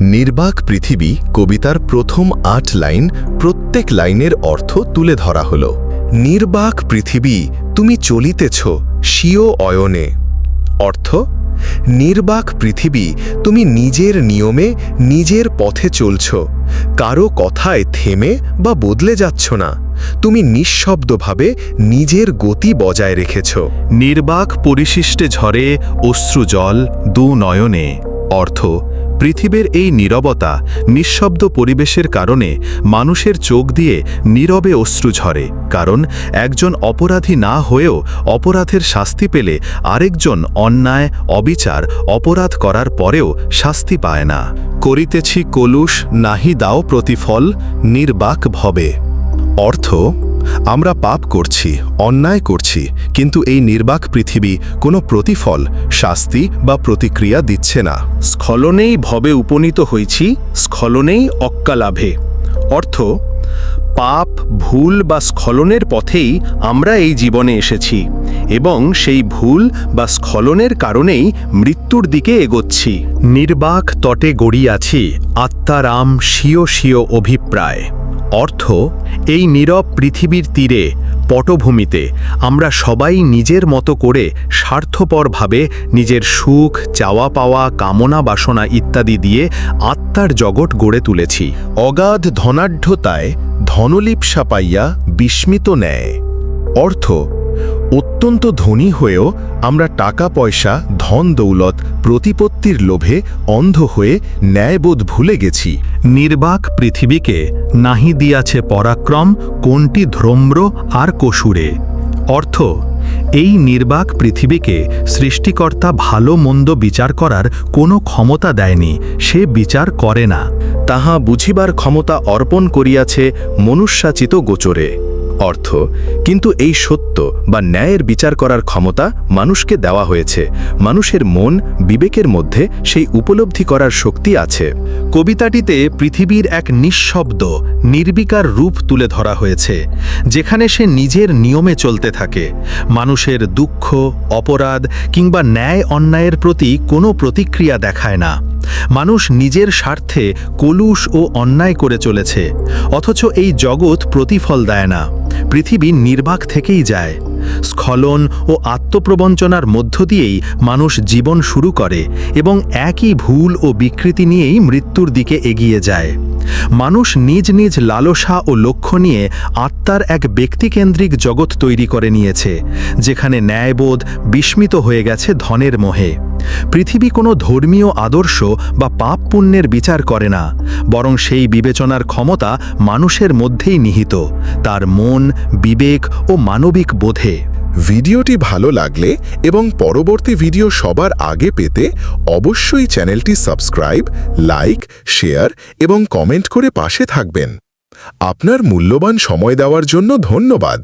নির্বাক পৃথিবী কবিতার প্রথম আট লাইন প্রত্যেক লাইনের অর্থ তুলে ধরা হল। নির্বাক পৃথিবী, তুমি চলিতেছ স্বীয় অয়নে। অর্থ, নির্বাক পৃথিবী, তুমি নিজের নিয়মে নিজের পথে চলছ। কারও কথায় থেমে বা বদলে যাচ্ছ না। তুমি নিঃশব্দভাবে নিজের গতি বজায় রেখেছ। নির্বাক পরিশিষ্টে ঝরে অশ্রু জল দু নয়নে। অর্থ পৃথিবীর এই নীরবতা নিঃশব্দ পরিবেশের কারণে মানুষের চোখ দিয়ে নীরবে অশ্রু ঝরে, কারণ একজন অপরাধী না হয়েও অপরাধের শাস্তি পেলে আরেকজন অন্যায়, অবিচার, অপরাধ করার পরেও শাস্তি পায় না। করিতেছি কলুষ, নাহি দাও প্রতিফল, নির্বাক ভবে। অর্থ আমরা পাপ করছি অন্যায় করছি কিন্তু এই নির্বাক পৃথিবী কোনো প্রতিফল শাস্তি বা প্রতিক্রিয়া দিচ্ছে না। স্খলনেই ভবে উপনীত হইছি স্খলনেই অক্কালাভে। অর্থ পাপ ভুল বা স্খলনের পথেই আমরা এই জীবনে এসেছি এবং সেই ভুল বা স্খলনের কারণেই মৃত্যুর দিকে এগোচ্ছি। নির্বাক তটে গড়িয়াছি আত্মারাম স্বীয় স্বীয় অভিপ্রায়। অর্থ, এই নীরব পৃথিবীর তীরে, পটভূমিতে, আমরা সবাই নিজের মতো করে স্বার্থপরভাবে নিজের সুখ চাওয়া পাওয়া কামনা বাসনা ইত্যাদি দিয়ে আত্মার জগৎ গড়ে তুলেছি। অগাধ ধনাঢ্যতায় ধনলিপসা পাইয়া বিস্মিত নেয় অর্থ অত্যন্ত ধনী হয়েও আমরা টাকা পয়সা ধন দৌলত প্রতিপত্তির লোভে অন্ধ হয়ে ন্যায়বোধ ভুলে গেছি। নির্বাক পৃথিবীকে নাহি দিয়াছে পরাক্রম, কোনটি ধ্রম্র আর কসুরে। অর্থ, এই নির্বাক পৃথিবীকে সৃষ্টিকর্তা ভালো মন্দ বিচার করার কোনো ক্ষমতা দেয়নি, সে বিচার করে না। তাহা বুঝিবার ক্ষমতা অর্পণ করিয়াছে মনুষ্যাচিত গোচরে। অর্থ, কিন্তু এই সত্য বা ন্যায়ের বিচার করার ক্ষমতা মানুষকে দেওয়া হয়েছে। মানুষের মন বিবেকের মধ্যে সেই উপলব্ধি করার শক্তি আছে। কবিতাটিতে পৃথিবীর এক নিঃশব্দ, নির্বিকার রূপ তুলে ধরা হয়েছে, যেখানে সে নিজের নিয়মে চলতে থাকে। মানুষের দুঃখ, অপরাধ কিংবা ন্যায় অন্যায়ের প্রতি কোনো প্রতিক্রিয়া দেখায় না। মানুষ নিজের স্বার্থে কলুষ ও অন্যায় করে চলেছে, অথচ এই জগৎ প্রতিফল দেয় না, পৃথিবী নির্বাক থেকেই যায়। স্খলন ও আত্মপ্রবঞ্চনার মধ্য দিয়েই মানুষ জীবন শুরু করে এবং একই ভুল ও বিকৃতি নিয়েই মৃত্যুর দিকে এগিয়ে যায়। মানুষ নিজ নিজ লালসা ও লক্ষ্য নিয়ে আত্মার এক ব্যক্তিকেন্দ্রিক জগৎ তৈরি করে নিয়েছে, যেখানে ন্যায়বোধ বিস্মিত হয়ে গেছে ধনের মোহে। পৃথিবী কোনো ধর্মীয় আদর্শ বা পাপ পুণ্যের বিচার করে না, বরং সেই বিবেচনার ক্ষমতা মানুষের মধ্যেই নিহিত, তার মন, বিবেক ও মানবিক বোধে। ভিডিওটি ভালো লাগলে এবং পরবর্তী ভিডিও সবার আগে পেতে অবশ্যই চ্যানেলটি সাবস্ক্রাইব, লাইক, শেয়ার এবং কমেন্ট করে পাশে থাকবেন। আপনার মূল্যবান সময় দেওয়ার জন্য ধন্যবাদ।